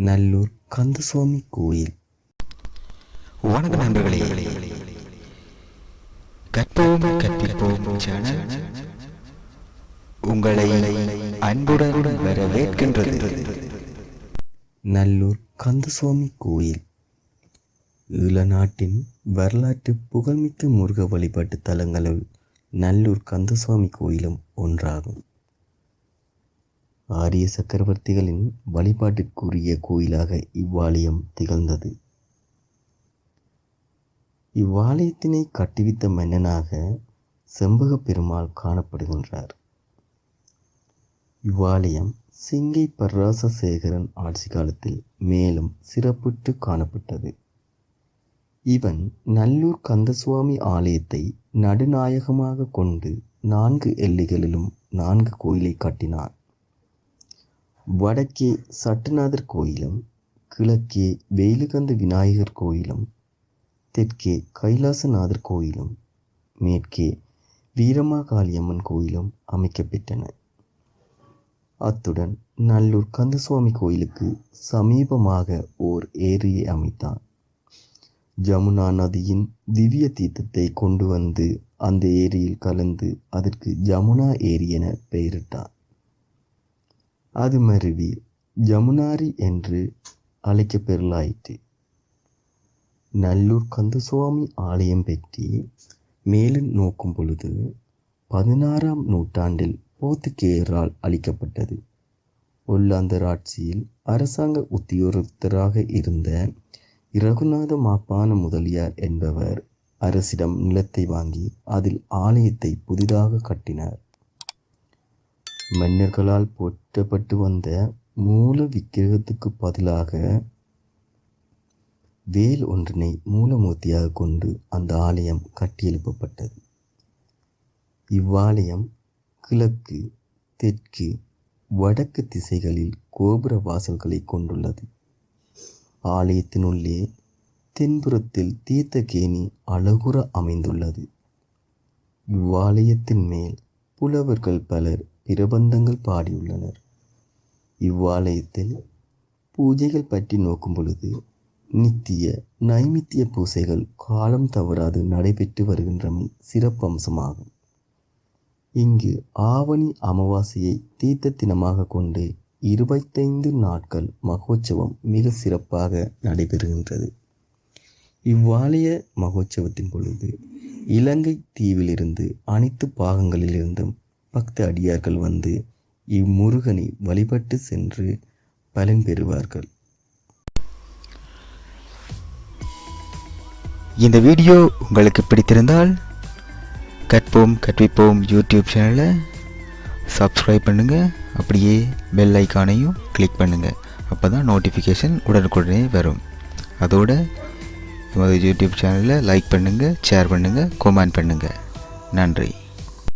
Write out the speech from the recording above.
நல்லூர் கந்தசுவாமி கோயில். வணக்கம் நண்பர்களே. கற்போம் கற்பிப்போம் உங்களை அன்புடன் வரவேற்கின்றது. நல்லூர் கந்தசுவாமி கோயில். ஈழநாட்டின் வரலாற்று புகழ்மிக்க முருக வழிபாட்டு தலங்களுள் நல்லூர் கந்தசுவாமி கோயிலும் ஒன்றாகும். ஆரிய சக்கரவர்த்திகளின் வழிபாட்டுக்குரிய கோயிலாக இவ்வாலயம் திகழ்ந்தது. இவ்வாலயத்தினை கட்டுவித்த மன்னனாக செம்பக பெருமாள் காணப்படுகின்றார். இவ்வாலயம் சிங்கை பராசசேகரன் ஆட்சி காலத்தில் மேலும் சிறப்புற்று காணப்பட்டது. இவன் நல்லூர் கந்தசுவாமி ஆலயத்தை நடுநாயகமாக கொண்டு நான்கு எல்லைகளிலும் நான்கு கோயிலை கட்டினான். வடக்கே சட்டுநாதர் கோயிலும் கிழக்கே வெயிலுகந்த விநாயகர் கோயிலும் தெற்கே கைலாசநாதர் கோயிலும் மேற்கே வீரமாகாளியம்மன் கோயிலும் அமைக்கப்பெற்றன. அத்துடன் நல்லூர் கந்தசுவாமி கோயிலுக்கு சமீபமாக ஓர் ஏரியை அமைத்தான். ஜமுனா நதியின் திவ்ய தீர்த்தத்தை கொண்டு வந்து அந்த ஏரியில் கலந்து அதற்கு ஜமுனா ஏரி என பெயரிட்டார் அது மருவி ஜமுனாரி என்று அழைக்கப்பெறலாயிற்று நல்லூர் கந்தசுவாமி ஆலயம் பற்றி மேலும் நோக்கும் பொழுது பதினாறாம் நூற்றாண்டில் போர்த்துகேயரால் அளிக்கப்பட்டது ஒல்லாந்தர் ஆட்சியில் அரசாங்க உத்தியோகத்தராக இருந்த இரகுநாத மாப்பான முதலியார் என்பவர் அரசிடம் நிலத்தை வாங்கி அதில் ஆலயத்தை புதிதாக கட்டினார். மன்னர்களால் போற்றப்பட்டு வந்த மூல விக்கிரகத்துக்கு பதிலாக வேல் ஒன்றினை மூலமூர்த்தியாக கொண்டு அந்த ஆலயம் கட்டியெழுப்பப்பட்டது. இவ்வாலயம் கிழக்கு தெற்கு வடக்கு திசைகளில் கோபுர வாசல்களை கொண்டுள்ளது. ஆலயத்தினுள்ளே தென்புறத்தில் தீர்த்தகேணி அழகுற அமைந்துள்ளது. இவ்வாலயத்தின் மேல் புலவர்கள் பலர் பிரபந்தங்கள் பாடியுள்ளனர். இவ்வாலயத்தில் பூஜைகள் பற்றி நோக்கும் பொழுது நித்திய நைமித்திய பூசைகள் காலம் தவறாது நடைபெற்று வருகின்றமை சிறப்பம்சமாகும் இங்கு ஆவணி அமாவாசையை தீர்த்த தினமாக கொண்டு இருபத்தைந்து நாட்கள் மகோற்சவம் மிக சிறப்பாக நடைபெறுகின்றது. இவ்வாலய மகோற்சவத்தின் பொழுது இலங்கை தீவிலிருந்து அனைத்து பாகங்களிலிருந்தும் பக்த அடியார்கள் வந்து இம்முருகனை வழிபட்டு சென்று பலன் பெறுவார்கள். இந்த வீடியோ உங்களுக்கு பிடித்திருந்தால் கற்போம் கற்பிப்போம் யூடியூப் சேனலை சப்ஸ்கிரைப் பண்ணுங்கள் அப்படியே பெல் ஐக்கானையும் கிளிக் பண்ணுங்கள் அப்போ தான் நோட்டிஃபிகேஷன் உடனுக்குடனே வரும். அதோட யூடியூப் சேனலை லைக் பண்ணுங்கள் ஷேர் பண்ணுங்கள் கமெண்ட் பண்ணுங்கள் நன்றி.